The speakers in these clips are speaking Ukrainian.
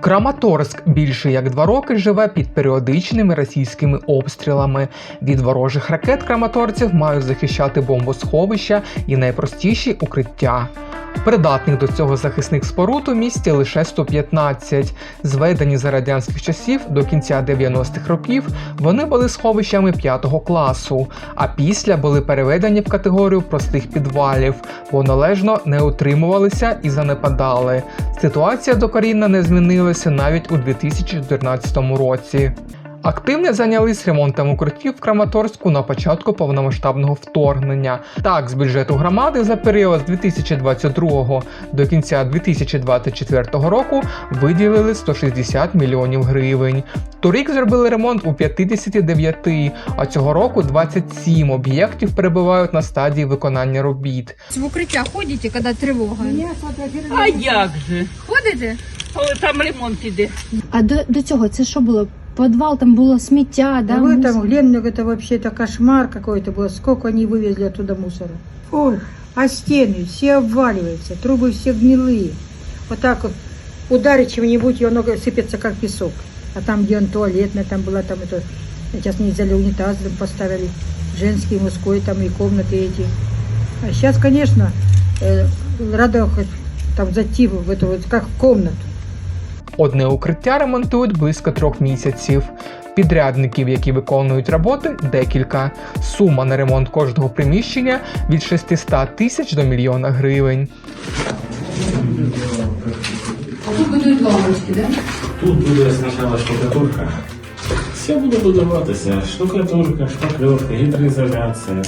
Краматорськ більше як два роки живе під періодичними російськими обстрілами. Від ворожих ракет краматорців мають захищати бомбосховища і найпростіші укриття. Придатних до цього захисних споруд у місті лише 115. Зведені за радянських часів до кінця 90-х років вони були сховищами 5 класу, а після були переведені в категорію простих підвалів, бо належно не утримувалися і занепадали. Ситуація докорінно не змінилася навіть у 2014 році. Активно зайнялись ремонтом укриттів в Краматорську на початку повномасштабного вторгнення. Так, з бюджету громади за період з 2022 до кінця 2024 року виділили 160 мільйонів гривень. Торік зробили ремонт у 59, а цього року 27 об'єктів перебувають на стадії виконання робіт. В укриття ходите, коли тривога? А як же? Ходите? Коли там ремонт іде. А до, до цього це що було? Підвал, там було сміття, да? Да мусор? этом Ленинг это вообще это кошмар какой-то был. Сколько они вывезли оттуда мусора. Ой, а стены все обваливаются, трубы все гнилые. Вот так вот ударить чем-нибудь, и оно сыпется как песок. А там, где он туалетная, там была там это, сейчас не взяли унитаз, там поставили женский, мужской, там и комнаты эти. А сейчас, конечно, э, рада хоть там зайти в эту вот, как в комнату. Одне укриття ремонтують близько трьох місяців. Підрядників, які виконують роботи, декілька. Сума на ремонт кожного приміщення від 600 тисяч до мільйона гривень. Тут буде спочатку штукатурка. Все буде будуватися. Штукатурка, шпакльовка, гідроізоляція,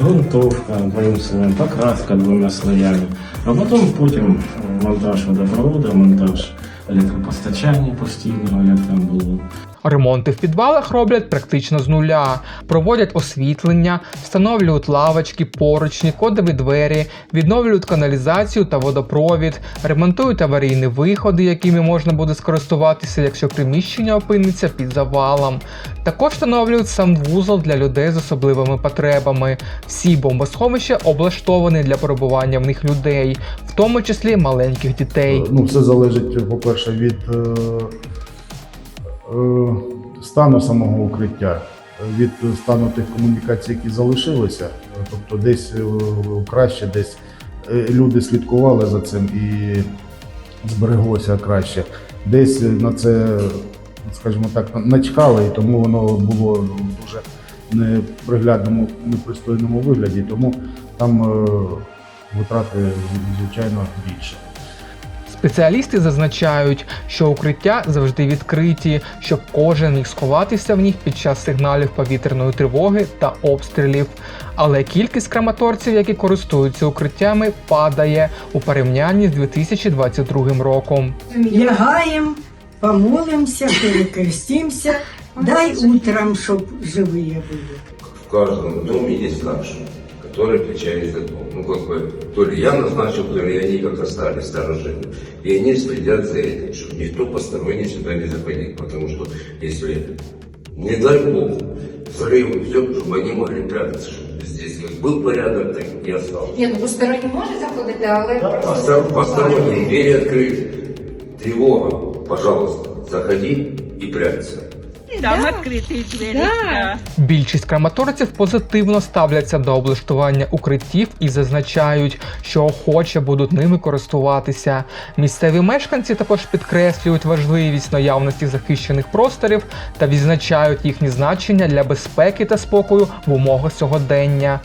ґрунтовка двоїм слоєм, покраска двома слоями. А потім потім монтаж водопроводу, монтаж електропостачання постійного, як там було. Ремонти в підвалах роблять практично з нуля, проводять освітлення, встановлюють лавочки, поручні, кодові двері, відновлюють каналізацію та водопровід, ремонтують аварійні виходи, якими можна буде скористуватися, якщо приміщення опиниться під завалом. Також встановлюють санвузол для людей з особливими потребами. Всі бомбосховища облаштовані для перебування в них людей, в тому числі маленьких дітей. Ну, все залежить, по-перше, від е, стану самого укриття, від стану тих комунікацій, які залишилися. Тобто десь е, краще, десь е, люди слідкували за цим і збереглося краще. Десь на це, скажімо так, начкали, і тому воно було дуже неприглядному, непристойному вигляді, тому там е, витрати, звичайно, більше. Спеціалісти зазначають, що укриття завжди відкриті, щоб кожен міг сховатися в них під час сигналів повітряної тривоги та обстрілів. Але кількість краматорців, які користуються укриттями, падає у порівнянні з 2022 роком. Лягаем, помолимся, перекрестимся. Дай утром, чтоб живые были. В каждом доме есть старший, который отвечает за дом. Ну, как бы, то ли я назначил, то ли они как-то стали старожили. И они следят за этим, чтобы никто посторонний сюда не заходил. Потому что если, не дай бог, взрывы, все, чтобы они могли прятаться, чтобы здесь как был порядок, так и остался. Ні, ну посторонні може заходити, але Постор- Посторонние двери открыты. Тревога, пожалуйста, заходи и прячься. Там відкриті двері. Да. Більшість краматорців позитивно ставляться до облаштування укриттів і зазначають, що охоче будуть ними користуватися. Місцеві мешканці також підкреслюють важливість наявності захищених просторів та відзначають їхні значення для безпеки та спокою в умовах сьогодення.